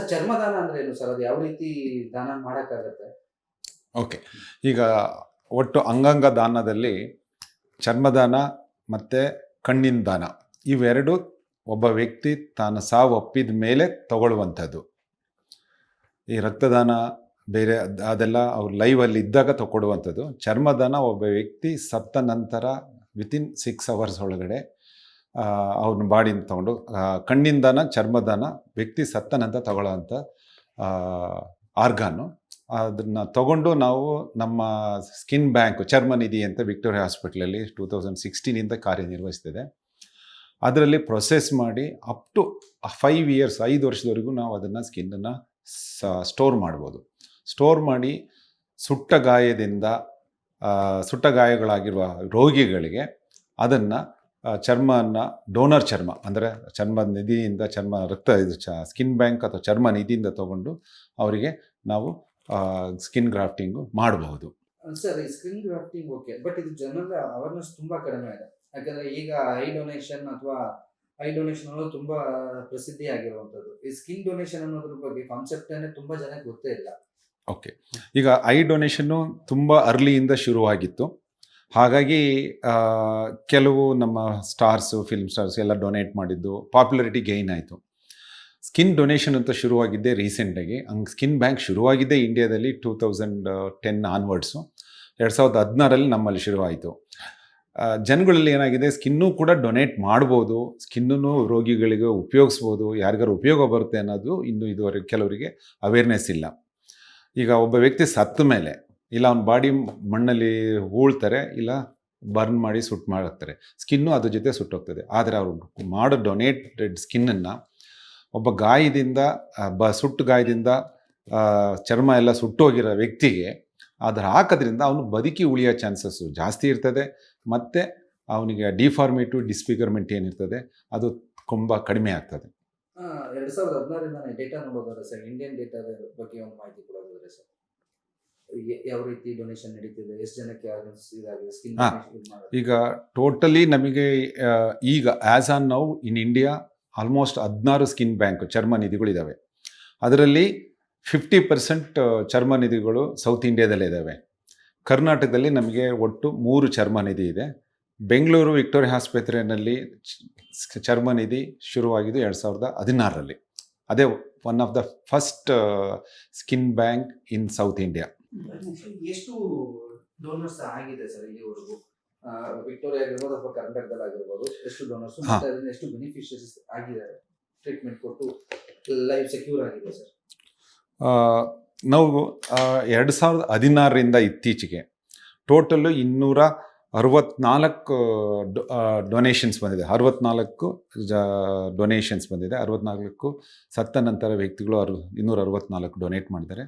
ಚರ್ಮದಾನ ಅಂದ್ರೆ ಏನು ಸರ್? ಅದು ಯಾವ ರೀತಿ ದಾನ ಮಾಡೋಕ್ಕಾಗತ್ತೆ? ಓಕೆ. ಈಗ ಒಟ್ಟು ಅಂಗಾಂಗ ದಾನದಲ್ಲಿ ಚರ್ಮದಾನ ಮತ್ತು ಕಣ್ಣಿನ ದಾನ ಇವೆರಡು ಒಬ್ಬ ವ್ಯಕ್ತಿ ತಾನು ಸಾವು ಒಪ್ಪಿದ ಮೇಲೆ ತಗೊಳ್ಳುವಂಥದ್ದು. ಈ ರಕ್ತದಾನ ಬೇರೆ ಅದ್- ಅದೆಲ್ಲ ಅವ್ರು ಲೈವಲ್ಲಿ ಇದ್ದಾಗ ತಗೊಡುವಂಥದ್ದು ಚರ್ಮದಾನ ಒಬ್ಬ ವ್ಯಕ್ತಿ ಸತ್ತ ನಂತರ ವಿತಿನ್ ಸಿಕ್ಸ್ ಅವರ್ಸ್ ಒಳಗಡೆ ಅವ್ನ ಬಾಡಿನ ತಗೊಂಡು ಕಣ್ಣಿಂದನ, ಚರ್ಮದನ, ವ್ಯಕ್ತಿ ಸತ್ತನಂತ ತಗೊಳ್ಳೋವಂಥ ಆರ್ಗಾನು. ಅದನ್ನು ತಗೊಂಡು ನಾವು ನಮ್ಮ ಸ್ಕಿನ್ ಬ್ಯಾಂಕ್, ಚರ್ಮ ನಿಧಿ ಅಂತ ವಿಕ್ಟೋರಿಯಾ ಹಾಸ್ಪಿಟ್ಲಲ್ಲಿ ಟೂ ತೌಸಂಡ್ ಸಿಕ್ಸ್ಟೀನಿಂದ ಕಾರ್ಯನಿರ್ವಹಿಸ್ತಿದೆ. ಅದರಲ್ಲಿ ಪ್ರೊಸೆಸ್ ಮಾಡಿ ಅಪ್ ಟು ಫೈವ್ ಇಯರ್ಸ್, ಐದು ವರ್ಷದವರೆಗೂ ನಾವು ಅದನ್ನು ಸ್ಕಿನ್ನನ್ನು ಸ್ಟೋರ್ ಮಾಡ್ಬೋದು. ಸ್ಟೋರ್ ಮಾಡಿ ಸುಟ್ಟ ಗಾಯದಿಂದ ಸುಟ್ಟ ಗಾಯಗಳಾಗಿರುವ ರೋಗಿಗಳಿಗೆ ಅದನ್ನು ಚರ್ಮನ ಡೋನರ್ ಚರ್ಮ ಅಂದರೆ ಚರ್ಮ ನಿಧಿಯಿಂದ ಚರ್ಮ ರಕ್ತ ಇದು ಚ ಸ್ಕಿನ್ ಬ್ಯಾಂಕ್ ಅಥವಾ ಚರ್ಮ ನಿಧಿಯಿಂದ ತಗೊಂಡು ಅವರಿಗೆ ನಾವು ಸ್ಕಿನ್ ಗ್ರಾಫ್ಟಿಂಗು ಮಾಡಬಹುದು. ಸರ್ ಈ ಸ್ಕಿನ್ ಗ್ರಾಫ್ಟಿಂಗ್ ಓಕೆ ಬಟ್ ಇದು ಜನರ ಅವೇರ್ನೆಸ್ ತುಂಬಾ ಕಡಿಮೆ ಇದೆ. ಯಾಕಂದರೆ ಈಗ ಐ ಡೊನೇಷನ್ ಅಥವಾ ಐ ಡೊನೇಷನ್ ಅನ್ನೋದು ತುಂಬಾ ಪ್ರಸಿದ್ಧಿಯಾಗಿರುವಂಥದ್ದು. ಈ ಸ್ಕಿನ್ ಡೊನೇಷನ್ ಅನ್ನೋದ್ರ ಬಗ್ಗೆ ಕಾನ್ಸೆಪ್ಟ್ ತುಂಬಾ ಜನಕ್ಕೆ ಗೊತ್ತೇ ಇಲ್ಲ. ಓಕೆ ಈಗ ಐ ಡೊನೇಷನ್ನು ತುಂಬ ಅರ್ಲಿಯಿಂದ ಶುರುವಾಗಿತ್ತು. ಹಾಗಾಗಿ ಕೆಲವು ನಮ್ಮ ಸ್ಟಾರ್ಸು ಫಿಲ್ಮ್ ಸ್ಟಾರ್ಸ್ ಎಲ್ಲ ಡೊನೇಟ್ ಮಾಡಿದ್ದು ಪಾಪ್ಯುಲಾರಿಟಿ ಗೈನ್ ಆಯಿತು. ಸ್ಕಿನ್ ಡೊನೇಷನ್ ಅಂತ ಶುರುವಾಗಿದ್ದೆ ರೀಸೆಂಟಾಗಿ ಹಂಗೆ ಸ್ಕಿನ್ ಬ್ಯಾಂಕ್ ಶುರುವಾಗಿದ್ದೆ ಇಂಡಿಯಾದಲ್ಲಿ ಟೂ ತೌಸಂಡ್ ಟೆನ್ ಆನ್ವರ್ಡ್ಸು ಎರಡು ಸಾವಿರದ ಹದಿನಾರಲ್ಲಿ ನಮ್ಮಲ್ಲಿ ಶುರುವಾಯಿತು. ಜನಗಳಲ್ಲಿ ಏನಾಗಿದೆ? ಸ್ಕಿನ್ನೂ ಕೂಡ ಡೊನೇಟ್ ಮಾಡ್ಬೋದು. ಸ್ಕಿನ್ನೂ ರೋಗಿಗಳಿಗೆ ಉಪಯೋಗಿಸ್ಬೋದು. ಯಾರಿಗಾರು ಉಪಯೋಗ ಬರುತ್ತೆ ಅನ್ನೋದು ಇನ್ನು ಇದುವರೆಗೆ ಕೆಲವರಿಗೆ ಅವೇರ್ನೆಸ್ ಇಲ್ಲ. ಈಗ ಒಬ್ಬ ವ್ಯಕ್ತಿ ಸತ್ತ ಮೇಲೆ ಇಲ್ಲ ಅವ್ನ ಬಾಡಿ ಮಣ್ಣಲ್ಲಿ ಹೂಳ್ತಾರೆ, ಇಲ್ಲ ಬರ್ನ್ ಮಾಡಿ ಸುಟ್ಟು ಮಾಡ್ತಾರೆ. ಸ್ಕಿನ್ನು ಅದ್ರ ಜೊತೆ ಸುಟ್ಟೋಗ್ತದೆ. ಆದರೆ ಅವರು ಮಾಡೋ ಡೊನೇಟೆಡ್ ಸ್ಕಿನ್ನನ್ನು ಒಬ್ಬ ಗಾಯದಿಂದ ಬ, ಸುಟ್ಟು ಗಾಯದಿಂದ ಚರ್ಮ ಎಲ್ಲ ಸುಟ್ಟೋಗಿರೋ ವ್ಯಕ್ತಿಗೆ ಅದ್ರ ಹಾಕೋದ್ರಿಂದ ಅವನು ಬದುಕಿ ಉಳಿಯೋ ಚಾನ್ಸಸ್ಸು ಜಾಸ್ತಿ ಇರ್ತದೆ. ಮತ್ತು ಅವನಿಗೆ ಡಿಫಾರ್ಮೇಟು ಡಿಸ್ಫಿಗರ್ಮೆಂಟ್ ಏನಿರ್ತದೆ, ಅದು ತುಂಬ ಕಡಿಮೆ ಆಗ್ತದೆ. ಎರಡು ಸಾವಿರದ ಹದಿನಾರಿಂದ ಡೇಟಾ ನೋಡೋದಾದ್ರೆ ಸರ್, ಇಂಡಿಯನ್ ಡೇಟಾದ ಬಗ್ಗೆ ಒಂದು ಮಾಹಿತಿ ಕೊಡೋದಾದ್ರೆ ಸರ್. ಯಾವ ರೀತಿ ಡೊನೇಷನ್ ನಡೀತಿದೆ? ಎಷ್ಟು ಜನಕ್ಕೆ awareness ಇದಾಗಿದೆ? ಸ್ಕಿನ್ ಹಾ. ಈಗ ಟೋಟಲಿ ನಮಗೆ ಆ, ಈಗ as on now in India almost ಹದಿನಾರು ಸ್ಕಿನ್ ಬ್ಯಾಂಕ್ ಚರ್ಮ ನಿಧಿಗಳಿದ್ದಾವೆ ಅದರಲ್ಲಿ ಫಿಫ್ಟಿ ಪರ್ಸೆಂಟ್ ಚರ್ಮ ನಿಧಿಗಳು ಸೌತ್ ಇಂಡಿಯಾದಲ್ಲೇ ಇದ್ದಾವೆ ಕರ್ನಾಟಕದಲ್ಲಿ ನಮಗೆ ಒಟ್ಟು ಮೂರು ಚರ್ಮ ನಿಧಿ ಇದೆ. ಬೆಂಗಳೂರು ವಿಕ್ಟೋರಿಯಾ ಆಸ್ಪತ್ರೆಯಲ್ಲಿ ಚ- ಚರ್ಮ ನಿಧಿ ಶುರುವಾಗಿದ್ದು ಎರಡು ಸಾವಿರದ ಹದಿನಾರರಲ್ಲಿ. ಅದೇ one of the first skin bank in South India ಎಷ್ಟು ಡೋನರ್ಸ್ ಆಗಿದೆ ಸರ್ ಇಲ್ಲಿವರೆಗೂ? ವಿಕ್ಟೋರಿಯಾ ಆಗಿರ್ಬೋದು ಅಥವಾ ಕರ್ನಾಟಕದಲ್ಲಿ ಆಗಿರ್ಬೋದು ಎಷ್ಟು ಡೋನರ್ಸ್ ಮತ್ತೆ ಅದರಿಂದ ಎಷ್ಟು ಬೆನಿಫಿಷರೀಸ್ ಆಗಿದ್ದಾರೆ ಟ್ರೀಟ್ಮೆಂಟ್ ಕೊಟ್ಟು ಲೈಫ್ ಸೆಕ್ಯೂರ್ ಆಗಿದೆ ಸರ್. ನಾವು ಎರಡು ಸಾವಿರದ ಹದಿನಾರರಿಂದ ಇತ್ತೀಚೆಗೆ ಟೋಟಲ್ಲು ಇನ್ನೂರ ಅರವತ್ನಾಲ್ಕು ಡೊನೇಷನ್ಸ್ ಬಂದಿದೆ. ಅರವತ್ನಾಲ್ಕು ಜ ಡೊನೇಷನ್ಸ್ ಬಂದಿದೆ. ಅರವತ್ನಾಲ್ಕು ಸತ್ತ ನಂತರ ವ್ಯಕ್ತಿಗಳು ಅರ್ ಇನ್ನೂರ ಅರವತ್ನಾಲ್ಕು ಡೊನೇಟ್ ಮಾಡಿದ್ದಾರೆ.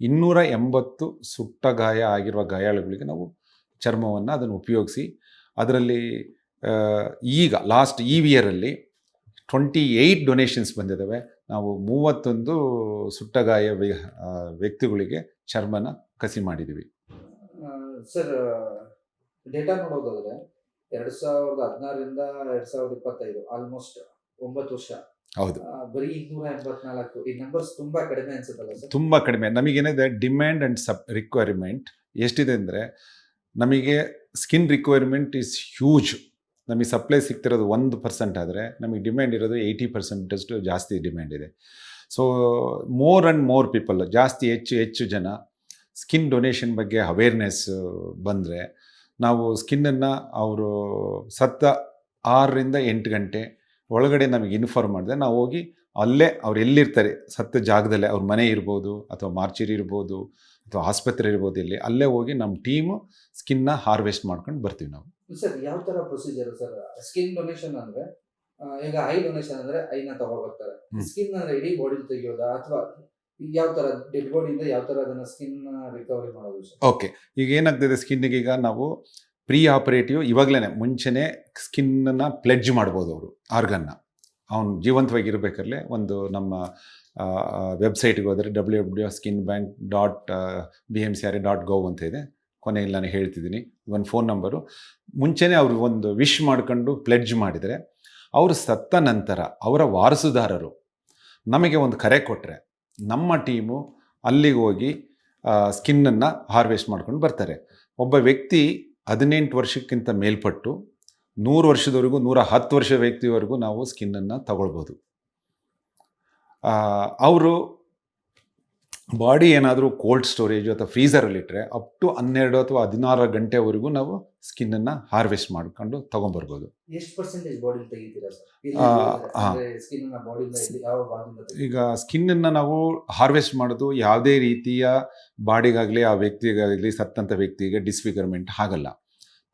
ಇನ್ನೂರ ಎಂಬತ್ತು ಸುಟ್ಟ ಗಾಯ ಆಗಿರುವ ಗಾಯಾಳುಗಳಿಗೆ ನಾವು ಚರ್ಮವನ್ನು ಅದನ್ನು ಉಪಯೋಗಿಸಿ, ಅದರಲ್ಲಿ ಈಗ ಲಾಸ್ಟ್ ಈ ಇಯರಲ್ಲಿ ಟ್ವೆಂಟಿ ಏಯ್ಟ್ ಡೊನೇಷನ್ಸ್ ಬಂದಿದ್ದಾವೆ ನಾವು ಮೂವತ್ತೊಂದು ಸುಟ್ಟ ಗಾಯ ವ್ಯಕ್ತಿಗಳಿಗೆ ಚರ್ಮನ ಕಸಿ ಮಾಡಿದ್ದೀವಿ ಸರ್ ಡೇಟಾ ನೋಡೋದಾದರೆ ಎರಡು ಸಾವಿರದ ಹದಿನಾರರಿಂದ ಎರಡು ಸಾವಿರದ ಇಪ್ಪತ್ತೈದು ಆಲ್ಮೋಸ್ಟ್ ಒಂಬತ್ತು ವರ್ಷ. ಹೌದು. ಬರೀ ಇನ್ನೂರ ಎಂಬತ್ನಾಲ್ಕು. ಈ ನಂಬರ್ಸ್ ತುಂಬಾ ಕಡಿಮೆ ಅನ್ಸುತ್ತಲ್ಲ ಸರ್? ತುಂಬ ಕಡಿಮೆ. ನಮಗೇನಿದೆ ಡಿಮ್ಯಾಂಡ್ ಆ್ಯಂಡ್ ಸಪ್ ರಿಕ್ವೈರ್ಮೆಂಟ್ ಎಷ್ಟಿದೆ ಅಂದರೆ ನಮಗೆ ಸ್ಕಿನ್ ರಿಕ್ವೈರ್ಮೆಂಟ್ ಈಸ್ ಹ್ಯೂಜ್ ನಮಗೆ ಸಪ್ಲೈ ಸಿಗ್ತಿರೋದು ಒಂದು ಪರ್ಸೆಂಟ್ ಆದರೆ ನಮಗೆ ಡಿಮ್ಯಾಂಡ್ ಇರೋದು ಏಯ್ಟಿ ಪರ್ಸೆಂಟಷ್ಟು ಜಾಸ್ತಿ ಡಿಮ್ಯಾಂಡ್ ಇದೆ. So more and more people ಜಾಸ್ತಿ ಹೆಚ್ಚು ಹೆಚ್ಚು ಜನ ಸ್ಕಿನ್ ಡೊನೇಷನ್ ಬಗ್ಗೆ ಅವೇರ್ನೆಸ್ ಬಂದರೆ ನಾವು ಸ್ಕಿನ್ನನ್ನು ಅವರು ಸತ್ತ ಆರರಿಂದ ಎಂಟು ಗಂಟೆ ಒಳಗಡೆ ನಮಗೆ ಇನ್ಫಾರ್ಮ್ ಮಾಡಿದೆ ನಾವು ಹೋಗಿ ಅಲ್ಲೇ ಅವ್ರು ಎಲ್ಲಿರ್ತಾರೆ? ಸತ್ತ ಜಾಗದಲ್ಲೇ ಅವ್ರ ಮನೆ ಇರ್ಬೋದು ಅಥವಾ ಮಾರ್ಚರಿ ಇರ್ಬೋದು ಅಥವಾ ಆಸ್ಪತ್ರೆ ಇರ್ಬೋದು ಇಲ್ಲಿ ಅಲ್ಲೇ ಹೋಗಿ ನಮ್ಮ ಟೀಮು ಸ್ಕಿನ್ನ ಹಾರ್ವೆಸ್ಟ್ ಮಾಡ್ಕೊಂಡು ಬರ್ತೀವಿ ನಾವು. ಸರ್ ಯಾವ ಥರ ಪ್ರೊಸೀಜರ್ ಸರ್? ಸ್ಕಿನ್ ಡೊನೇಷನ್ ಅಂದರೆ ಈಗ ಐ ಡೊನೇಷನ್ ಅಂದರೆ ಐನ ತಗೋ ಬರ್ತಾರೆ ಸ್ಕಿನ್ ಅಂದರೆ ಇಡೀ ಬಾಡಿ ತೆಗಿಯೋದಾ? ಅಥವಾ ಯಾವ ಥರ ಡೆಡ್ ಬಾಡಿಯಿಂದ ಯಾವ ಥರ ಅದನ್ನು ಸ್ಕಿನ್ ರಿಕವರಿ ಮಾಡೋದು ಓಕೆ ಈಗ ಏನಾಗ್ತಿದೆ ಸ್ಕಿನ್ನಿಗೆ ಈಗ ನಾವು ಪ್ರೀ ಆಪರೇಟಿವ್ ಇವಾಗಲೇ ಮುಂಚೆನೇ ಸ್ಕಿನ್ನ ಪ್ಲೆಡ್ಜ್ ಮಾಡ್ಬೋದು ಅವರು, ಆರ್ಗನ್ನ. ಅವನು ಜೀವಂತವಾಗಿ ಇರಬೇಕಾದ್ರೆ ಒಂದು ನಮ್ಮ ವೆಬ್ಸೈಟ್ಗೆ ಹೋದರೆ W W skin bank dot B M C R A dot gov ಅಂತ ಇದೆ. ಕೊನೆಯಲ್ಲಿ ನಾನು ಹೇಳ್ತಿದ್ದೀನಿ. ಒಂದು ಫೋನ್ ನಂಬರು. ಮುಂಚೆನೇ ಅವರು ಒಂದು ವಿಶ್ ಮಾಡ್ಕೊಂಡು ಪ್ಲೆಡ್ಜ್ ಮಾಡಿದರೆ ಅವರು ಸತ್ತ ನಂತರ ಅವರ ವಾರಸುದಾರರು ನಮಗೆ ಒಂದು ಕರೆ ಕೊಟ್ಟರೆ ನಮ್ಮ ಟೀಮು ಅಲ್ಲಿಗೆ ಹೋಗಿ ಸ್ಕಿನ್ನನ್ನು ಹಾರ್ವೆಸ್ಟ್ ಮಾಡ್ಕೊಂಡು ಬರ್ತಾರೆ. ಒಬ್ಬ ವ್ಯಕ್ತಿ ಹದಿನೆಂಟು ವರ್ಷಕ್ಕಿಂತ ಮೇಲ್ಪಟ್ಟು ನೂರು ವರ್ಷದವರೆಗೂ ನೂರ ಹತ್ತು ವರ್ಷ ವ್ಯಕ್ತಿವರೆಗೂ ನಾವು ಸ್ಕಿನ್ನನ್ನು ತಗೊಳ್ಬೋದು. ಅವರು ಬಾಡಿ ಏನಾದರೂ ಕೋಲ್ಡ್ ಸ್ಟೋರೇಜ್ ಅಥವಾ ಫ್ರೀಸರಲ್ಲಿಟ್ಟರೆ ಅಪ್ ಟು ಹನ್ನೆರಡು ಅಥವಾ ಹದಿನಾರು ಗಂಟೆವರೆಗೂ ನಾವು ಸ್ಕಿನ್ನನ್ನು ಹಾರ್ವೆಸ್ಟ್ ಮಾಡ್ಕೊಂಡು ತೊಗೊಂಬರ್ಬೋದು? ಈಗ ಸ್ಕಿನ್ನನ್ನು ನಾವು ಹಾರ್ವೆಸ್ಟ್ ಮಾಡೋದು ಯಾವುದೇ ರೀತಿಯ ಬಾಡಿಗಾಗಲಿ ಆ ವ್ಯಕ್ತಿಗಾಗಲಿ ಸತ್ತಂಥ ವ್ಯಕ್ತಿಗೆ ಡಿಸ್ಫಿಗರ್ಮೆಂಟ್ ಆಗಲ್ಲ.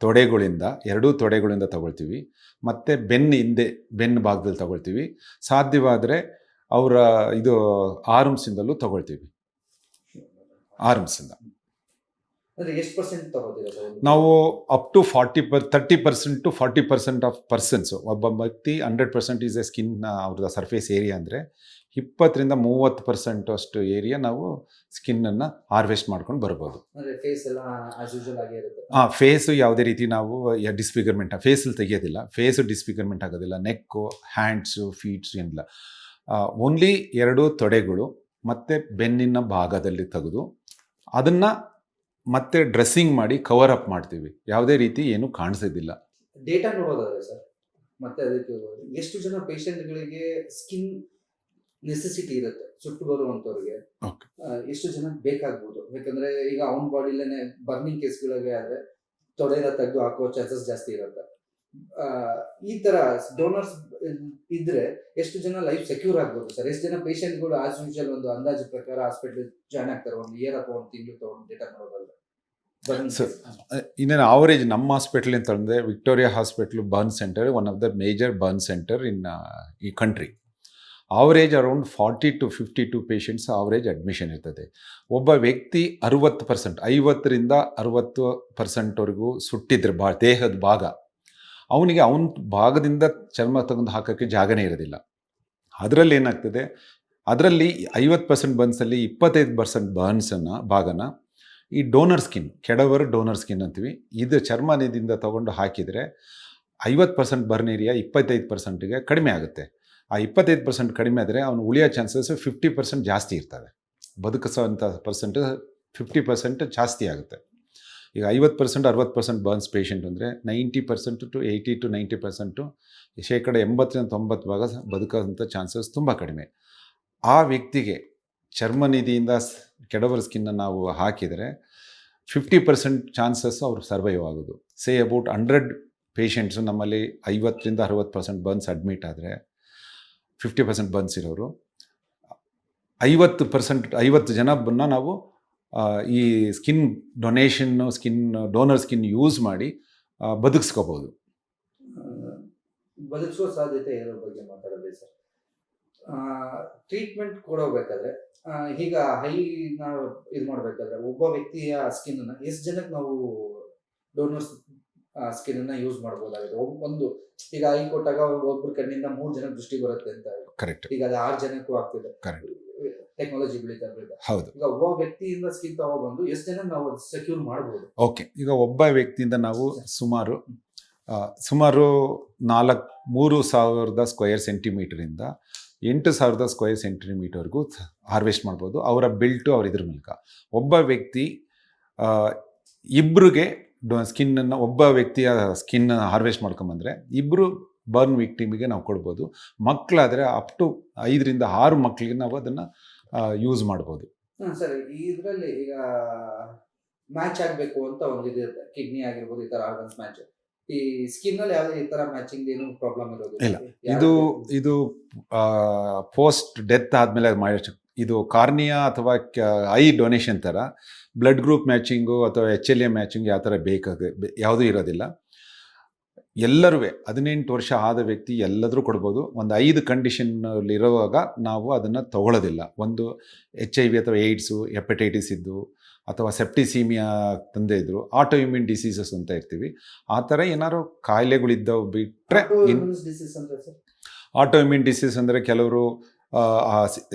ತೊಡೆಗಳಿಂದ ಎರಡೂ ತೊಡೆಗಳಿಂದ ತಗೊಳ್ತೀವಿ. ಮತ್ತು ಬೆನ್ನು ಹಿಂದೆ ಬೆನ್ನು ಭಾಗದಲ್ಲಿ ತಗೊಳ್ತೀವಿ. ಸಾಧ್ಯವಾದರೆ ಅವರ ಇದು ಆರ್ಮ್ಸಿಂದಲೂ ತಗೊಳ್ತೀವಿ. ತಗೋತೀರಾ ನಾವು up to forty per thirty percent to forty percent of persons ಒಬ್ಬ ವ್ಯಕ್ತಿ hundred percent is a skin ಅವ್ರದ ಸರ್ಫೇಸ್ ಏರಿಯಾ ಅಂದರೆ ಇಪ್ಪತ್ತರಿಂದ ಮೂವತ್ತು ಪರ್ಸೆಂಟ್ ಅಷ್ಟು ಏರಿಯಾ ನಾವು ಸ್ಕಿನ್ನನ್ನು ಹಾರ್ವೆಸ್ಟ್ ಮಾಡ್ಕೊಂಡು ಬರ್ಬೋದು. ಹಾಂ ಫೇಸು ಯಾವುದೇ ರೀತಿ ನಾವು ಡಿಸ್ಫಿಗರ್ಮೆಂಟ್ ಫೇಸಲ್ಲಿ ತೆಗಿಯೋದಿಲ್ಲ. ಫೇಸು ಡಿಸ್ಫಿಗರ್ಮೆಂಟ್ ಆಗೋದಿಲ್ಲ. ನೆಕ್ಕು ಹ್ಯಾಂಡ್ಸು ಫೀಟ್ಸು ಏನಿಲ್ಲ. ಓನ್ಲಿ ಎರಡು ತೊಡೆಗಳು ಮತ್ತು ಬೆನ್ನಿನ ಭಾಗದಲ್ಲಿ ತೆಗೆದು ಅದನ್ನು ಮತ್ತೆ ಡ್ರೆಸ್ಸಿಂಗ್ ಮಾಡಿ ಕವರ್ ಅಪ್ ಮಾಡ್ತೀವಿ. ಯಾವುದೇ ರೀತಿ ಏನು ಕಾಣಿಸೋದಿಲ್ಲ. ಡೇಟಾ ನೋಡೋದಾದ್ರೆ ಸರ್ ಮತ್ತೆ ಅದಕ್ಕೆ ಎಷ್ಟು ಜನ ಪೇಷಂಟ್ಗಳಿಗೆ ಸ್ಕಿನ್ ನೆಸೆಸಿಟಿ ಇರುತ್ತೆ ಸುಟ್ಟು ಬರುವಂಥವ್ರಿಗೆ. ಎಷ್ಟು ಜನ ಬೇಕಾಗ್ಬೋದು? ಯಾಕಂದ್ರೆ ಈಗ ಅವನ ಬಾಡಿಲೇನೆ ಬರ್ನಿಂಗ್ ಕೇಸ್ಗಳಿಗೆ ಆದ್ರೆ ತೊಡೆನ ತೆಗೆದು ಹಾಕುವ ಚಾನ್ಸಸ್ ಜಾಸ್ತಿ ಇರುತ್ತೆ. ಈ ತರ ಡೋನರ್ಸ್ ಇದ್ರೆ ಎಷ್ಟು ಜನ ಲೈಫ್ ಸೆಕ್ಯೂರ್ ಆಗ್ಬೋದು ಸರ್ ಎಷ್ಟು ಜನ ಪೇಷಂಟ್ಗಳು ಆಸ್ ಯೂಶಲ್ ಒಂದು ಅಂದಾಜು ಪ್ರಕಾರ ಹಾಸ್ಪಿಟಲ್ ಜಾಯ್ನ್ ಆಗ್ತಾರೆ? ಒಂದು ಇಯರ್ ಅಥವಾ ಒಂದು ತಿಂಗಳು ತಗೊಂಡು ಡೇಟಾ ಮಾಡೋದಲ್ಲ ಸರ್. ಇನ್ನೇನು ಆವರೇಜ್ ನಮ್ಮ ಹಾಸ್ಪಿಟಲ್ ಅಂತಂದರೆ Victoria hospital burn centre one of the major burn centre in ಈ country average around forty to fifty two patients average admission ಇರ್ತದೆ. ಒಬ್ಬ ವ್ಯಕ್ತಿ ಅರುವತ್ತು ಪರ್ಸೆಂಟ್ ಐವತ್ತರಿಂದ ಅರುವತ್ತು ಪರ್ಸೆಂಟ್ವರೆಗೂ ಸುಟ್ಟಿದ್ರೆ ಬಾ ದೇಹದ ಭಾಗ. ಅವನಿಗೆ ಅವನ ಭಾಗದಿಂದ ಚರ್ಮ ತಗೊಂಡು ಹಾಕೋಕ್ಕೆ ಜಾಗನೇ ಇರೋದಿಲ್ಲ. ಅದರಲ್ಲಿ ಏನಾಗ್ತದೆ? ಅದರಲ್ಲಿ ಐವತ್ತು ಪರ್ಸೆಂಟ್ ಬರ್ನ್ಸಲ್ಲಿ ಇಪ್ಪತ್ತೈದು ಪರ್ಸೆಂಟ್ ಬರ್ನ್ಸನ್ನು ಭಾಗನ ಈ donor skin cadaver donor skin ಅಂತೀವಿ. ಇದು ಚರ್ಮ ನಿಧಿಯಿಂದ ತಗೊಂಡು ಹಾಕಿದರೆ ಐವತ್ತು ಪರ್ಸೆಂಟ್ ಬರ್ನ್ ಏರಿಯಾ ಇಪ್ಪತ್ತೈದು ಪರ್ಸೆಂಟಿಗೆ ಕಡಿಮೆ ಆಗುತ್ತೆ. ಆ ಇಪ್ಪತ್ತೈದು ಪರ್ಸೆಂಟ್ ಕಡಿಮೆ ಆದರೆ ಅವನು ಉಳಿಯೋ ಚಾನ್ಸಸ್ ಫಿಫ್ಟಿ ಪರ್ಸೆಂಟ್ ಜಾಸ್ತಿ ಇರ್ತವೆ. ಬದುಕಿಸೋವಂಥ ಪರ್ಸೆಂಟ್ ಫಿಫ್ಟಿ ಪರ್ಸೆಂಟ್ ಜಾಸ್ತಿ ಆಗುತ್ತೆ. ಈಗ ಐವತ್ತು ಪರ್ಸೆಂಟ್ ಅರವತ್ತು ಪರ್ಸೆಂಟ್ ಬರ್ನ್ಸ್ ಪೇಷಂಟ್ ಅಂದರೆ ninety percent to eighty to ninety percent ಶೇಕಡ ಎಂಬತ್ತರಿಂದ ತೊಂಬತ್ತು ಭಾಗ ಬದುಕೋಂಥ ಚಾನ್ಸಸ್ ತುಂಬ ಕಡಿಮೆ. ಆ ವ್ಯಕ್ತಿಗೆ ಚರ್ಮನಿಧಿಯಿಂದ ಸ್- ಕೆಡವರ್ ಸ್ಕಿನ್ನ ನಾವು ಹಾಕಿದರೆ ಫಿಫ್ಟಿ ಪರ್ಸೆಂಟ್ ಚಾನ್ಸಸ್ ಅವ್ರು ಸರ್ವೈವ್ ಆಗೋದು. ಸೇ ಅಬೌಟ್ ಹಂಡ್ರೆಡ್ ಪೇಷಂಟ್ಸು ನಮ್ಮಲ್ಲಿ ಐವತ್ತರಿಂದ ಅರವತ್ತು ಪರ್ಸೆಂಟ್ ಬರ್ನ್ಸ್ ಅಡ್ಮಿಟ್ ಆದರೆ ಫಿಫ್ಟಿ ಪರ್ಸೆಂಟ್ ಬರ್ನ್ಸ್ ಇರೋರು. ಐವತ್ತು ಪರ್ಸೆಂಟ್ ಐವತ್ತು ಜನವನ್ನು ನಾವು ಆ, ಈ ಸ್ಕಿನ್ ಡೊನೇಷನ್ನು ಸ್ಕಿನ್ ಡೋನರ್ ಸ್ಕಿನ್ ಯೂಸ್ ಮಾಡಿ ಬದುಕಿಸ್ಕೋಬಹುದು ಬದುಕಿಸುವ ಸಾಧ್ಯತೆ ಇರೋ ಬಗ್ಗೆ ಮಾತಾಡಬೇಕು ಸರ್? ಟ್ರೀಟ್ಮೆಂಟ್ ಕೊಡೋಬೇಕಾದ್ರೆ ಈಗ ಹೈ ನಾವು ಇದು ಮಾಡಬೇಕಾದ್ರೆ ಒಬ್ಬ ವ್ಯಕ್ತಿಯ ಸ್ಕಿನ್ನನ್ನ ಎಷ್ಟು ಜನಕ್ಕೆ ನಾವು ಡೋನರ್ ಸ್ಕಿನ್ ಅನ್ನ ಯೂಸ್ ಮಾಡ್ಬೋದಾಗಿದೆ? ಒಬ್- ಒಂದು ಈಗ ಹೈ ಕೊಟ್ಟಾಗ ಒಬ್ಬರು ಕಣ್ಣಿಂದ ಮೂರು ಜನ ದೃಷ್ಟಿ ಬರುತ್ತೆ ಅಂತ ಕರೆಕ್ಟ್ ಈಗ ಅದು ಆರು ಜನಕ್ಕೂ ಆಗ್ತಿದೆ. ಟೆಕ್ನಾಲಜಿ ಬೆಳೀತಾ ಬೆಳೀತಾ. ಹೌದು. ಈಗ ಒಬ್ಬ ವ್ಯಕ್ತಿಯಿಂದ ತಗೊಬಂದು ಎಷ್ಟು ಜನ ನಾವು ಸೆಕ್ಯೂರ್ ಮಾಡ್ಬೋದು? ಓಕೆ ಈಗ ಒಬ್ಬ ವ್ಯಕ್ತಿಯಿಂದ ನಾವು ಸುಮಾರು ಸುಮಾರು ನಾಲ್ಕು ಮೂರು ಸಾವಿರದ ಸ್ಕ್ವಯರ್ ಸೆಂಟಿಮೀಟರಿಂದ ಎಂಟು ಸಾವಿರದ ಸ್ಕ್ವಯರ್ ಸೆಂಟಿಮೀಟರ್ಗೂ ಹಾರ್ವೆಸ್ಟ್ ಮಾಡ್ಬೋದು. ಅವರ ಬೆಲ್ಟು ಅವ್ರ ಇದ್ರ ಮೂಲಕ. ಒಬ್ಬ ವ್ಯಕ್ತಿ ಇಬ್ಬರಿಗೆ ಸ್ಕಿನ್ನನ್ನು ಒಬ್ಬ ವ್ಯಕ್ತಿಯ ಸ್ಕಿನ್ ಹಾರ್ವೆಸ್ಟ್ ಮಾಡ್ಕೊಂಬಂದ್ರೆ ಇಬ್ಬರು ಬರ್ನ್ ವಿಕ್ಟಿಮಿಗೆ ನಾವು ಕೊಡ್ಬೋದು. ಮಕ್ಕಳಾದರೆ ಅಪ್ ಟು ಐದರಿಂದ ಆರು ಮಕ್ಕಳಿಗೆ ನಾವು ಅದನ್ನು ಯೂಸ್ ಮಾಡ್ಬೋದು. ಸರ್. ಇದರಲ್ಲಿ ಈಗ ಮ್ಯಾಚ್ ಆಗಬೇಕು ಅಂತ ಒಂದು ಇದಿರುತ್ತೆ ಕಿಡ್ನಿ ಆಗಿರ್ಬೋದು ಈ ಥರ ಆರ್ಗನ್ಸ್ ಮ್ಯಾಚ್ ಈ ಸ್ಕಿನ್ ಅಲ್ಲಿ ಯಾವುದೇ ಈ ಥರ ಮ್ಯಾಚಿಂಗ್ ಏನು ಪ್ರಾಬ್ಲಮ್ ಇರೋದಿಲ್ಲ. ಇಲ್ಲ. ಇದು ಇದು ಪೋಸ್ಟ್ ಡೆತ್ ಆದಮೇಲೆ ಮಾಡಿ ಇದು ಕಾರ್ನಿಯಾ ಅಥವಾ ಐ ಡೊನೇಷನ್ ಥರ ಬ್ಲಡ್ ಗ್ರೂಪ್ ಮ್ಯಾಚಿಂಗು ಅಥವಾ ಎಚ್ ಎಲ್ ಎ ಮ್ಯಾಚಿಂಗ್ ಯಾವ ಥರ ಬೇಕಾಗ ಯಾವುದೂ ಇರೋದಿಲ್ಲ. ಎಲ್ಲರೂ ಹದಿನೆಂಟು ವರ್ಷ ಆದ ವ್ಯಕ್ತಿ ಎಲ್ಲದರೂ ಕೊಡ್ಬೋದು. ಒಂದು ಐದು ಕಂಡೀಷನ್ನಲ್ಲಿರುವಾಗ ನಾವು ಅದನ್ನು ತಗೊಳ್ಳೋದಿಲ್ಲ. ಒಂದು ಎಚ್ ಐ ವಿ ಅಥವಾ ಏಡ್ಸು ಹೆಪಟೈಟಿಸ್ ಇದ್ದು ಅಥವಾ ಸೆಪ್ಟಿಸೀಮಿಯಾ ತಂದೆ ಇದ್ದರು ಆಟೋ ಇಮ್ಯೂನ್ ಡಿಸೀಸಸ್ ಅಂತ ಇರ್ತೀವಿ. ಆ ಥರ ಏನಾದ್ರು ಕಾಯಿಲೆಗಳಿದ್ದವು ಬಿಟ್ಟರೆ ಆಟೋ ಇಮ್ಯೂನ್ ಡಿಸೀಸ್ ಅಂದರೆ ಕೆಲವರು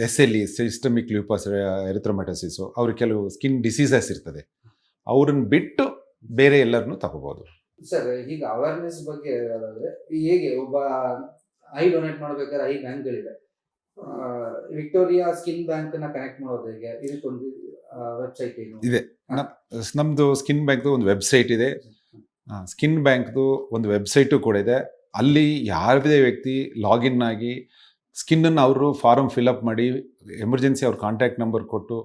S L E systemic lupus erythematosus ಅವ್ರಿಗೆ ಕೆಲವು ಸ್ಕಿನ್ ಡಿಸೀಸಸ್ ಇರ್ತದೆ. ಅವ್ರನ್ನ ಬಿಟ್ಟು ಬೇರೆ ಎಲ್ಲರನ್ನೂ ತಗೋಬೋದು. ಸರ್, ಈಗ ಅವೇರ್ನೆಸ್ ಬಗ್ಗೆ ಹೇಳೋದಾದ್ರೆ, ಹೇಗೆ ಒಬ್ಬ ಐ ಡೊನೇಟ್ ಮಾಡ್ಬೇಕಾದ್ರೆ ಐ ಬ್ಯಾಂಕ್ಗಳಿವೆ ವಿಕ್ಟೋರಿಯಾ ಸ್ಕಿನ್ ಬ್ಯಾಂಕ್ನ ಕನೆಕ್ಟ್ ಮಾಡೋದು ಹೇಗೆ? ಇದಕ್ಕೊಂದು ವೆಬ್ಸೈಟ್ ಏನು? ಇದೆ. ನಮ್ಮದು ಸ್ಕಿನ್ ಬ್ಯಾಂಕ್ದು ಒಂದು ವೆಬ್ಸೈಟ್ ಇದೆ. ಸ್ಕಿನ್ ಬ್ಯಾಂಕ್ದು ಒಂದು ವೆಬ್ಸೈಟು ಕೂಡ ಇದೆ. ಅಲ್ಲಿ ಯಾವುದೇ ವ್ಯಕ್ತಿ ಲಾಗಿನ್ ಆಗಿ ಸ್ಕಿನ್ನನ್ನು ಅವರು ಫಾರಮ್ ಫಿಲಪ್ ಮಾಡಿ ಎಮರ್ಜೆನ್ಸಿ ಅವ್ರ ಕಾಂಟ್ಯಾಕ್ಟ್ ನಂಬರ್ ಕೊಟ್ಟು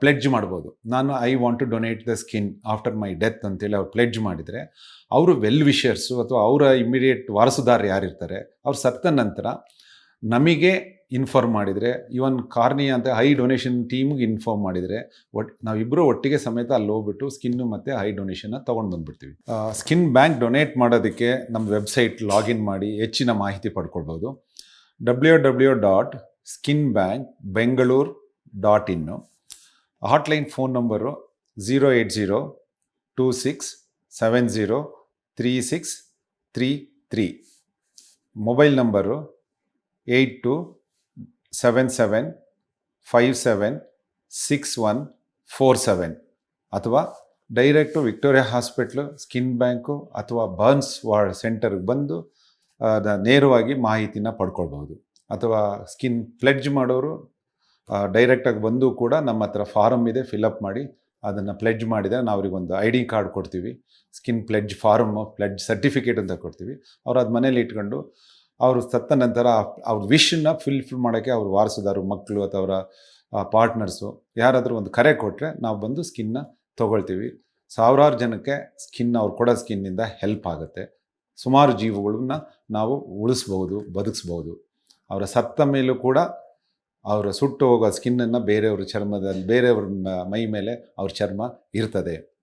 ಪ್ಲೆಡ್ಜ್ ಮಾಡ್ಬೋದು. ನಾನು I want to donate the skin after my death ಅಂತೇಳಿ ಅವ್ರು ಪ್ಲೆಡ್ಜ್ ಮಾಡಿದರೆ, ಅವರು ವೆಲ್ ವಿಷರ್ಸು ಅಥವಾ ಅವರ ಇಮಿಡಿಯೇಟ್ ವಾರಸುದಾರರು ಯಾರಿರ್ತಾರೆ, ಅವ್ರು ಸತ್ತ ನಂತರ ನಮಗೆ ಇನ್ಫಾರ್ಮ್ ಮಾಡಿದರೆ, ಇವನ್ ಕಾರ್ನಿ ಅಂತ ಹೈ ಡೊನೇಷನ್ ಟೀಮ್ಗೆ ಇನ್ಫಾರ್ಮ್ ಮಾಡಿದರೆ, ಒಟ್ ನಾವಿಬ್ಬರು ಒಟ್ಟಿಗೆ ಸಮೇತ ಅಲ್ಲಿ ಹೋಗ್ಬಿಟ್ಟು ಸ್ಕಿನ್ನು ಮತ್ತು ಹೈ ಡೊನೇಷನ್ನ ತೊಗೊಂಡು ಬಂದುಬಿಡ್ತೀವಿ. ಸ್ಕಿನ್ ಬ್ಯಾಂಕ್ ಡೊನೇಟ್ ಮಾಡೋದಕ್ಕೆ ನಮ್ಮ ವೆಬ್ಸೈಟ್ ಲಾಗಿನ್ ಮಾಡಿ ಹೆಚ್ಚಿನ ಮಾಹಿತಿ ಪಡ್ಕೊಳ್ಬೋದು. W W dot skin bank Bengaluru dot in. Hotline phone number zero eight zero two six seven zero three six three three mobile number eight two seven seven five seven six one four seven ಅಥವಾ direct Victoria hospital skin bank ಅಥವಾ burns ward ಸೆಂಟರ್ಗೆ ಬಂದು ನೇರವಾಗಿ ಮಾಹಿತಿನ ಪಡ್ಕೊಳ್ಬೋದು ಅಥವಾ skin pledge ಮಾಡೋರು ಡೈರೆಕ್ಟಾಗಿ ಬಂದು ಕೂಡ ನಮ್ಮ ಹತ್ರ ಫಾರಮ್ ಇದೆ ಫಿಲಪ್ ಮಾಡಿ ಅದನ್ನು ಪ್ಲೆಡ್ಜ್ ಮಾಡಿದರೆ ನಾವು ಅವ್ರಿಗೊಂದು ಐ ಡಿ ಕಾರ್ಡ್ ಕೊಡ್ತೀವಿ. Skin pledge form pledge certificate ಅಂತ ಕೊಡ್ತೀವಿ. ಅವ್ರು ಅದು ಮನೇಲಿ ಇಟ್ಕೊಂಡು ಅವರು ಸತ್ತ ನಂತರ ಅವ್ರ ವಿಶನ್ನ ಫಿಲ್ಫಿಲ್ ಮಾಡೋಕ್ಕೆ ಅವ್ರು ವಾರಸುದಾರರು ಮಕ್ಕಳು ಅಥವಾ ಅವರ ಪಾರ್ಟ್ನರ್ಸು ಯಾರಾದರೂ ಒಂದು ಕರೆ ಕೊಟ್ಟರೆ ನಾವು ಬಂದು ಸ್ಕಿನ್ನ ತೊಗೊಳ್ತೀವಿ. ಸಾವಿರಾರು ಜನಕ್ಕೆ ಸ್ಕಿನ್ ಅವ್ರು ಕೊಡೋ ಸ್ಕಿನ್ನಿಂದ ಹೆಲ್ಪ್ ಆಗುತ್ತೆ. ಸುಮಾರು ಜೀವಗಳನ್ನ ನಾವು ಉಳಿಸ್ಬೋದು ಬದುಕಿಸ್ಬೋದು ಅವರ ಸತ್ತ ಮೇಲೂ ಕೂಡ ಅವರ ಸುಟ್ಟು ಹೋಗೋ ಸ್ಕಿನ್ನನ್ನು ಬೇರೆಯವ್ರ ಚರ್ಮದಲ್ಲಿ ಬೇರೆಯವ್ರ ಮ- ಮೇಲೆ ಅವ್ರ ಚರ್ಮ ಇರ್ತದೆ.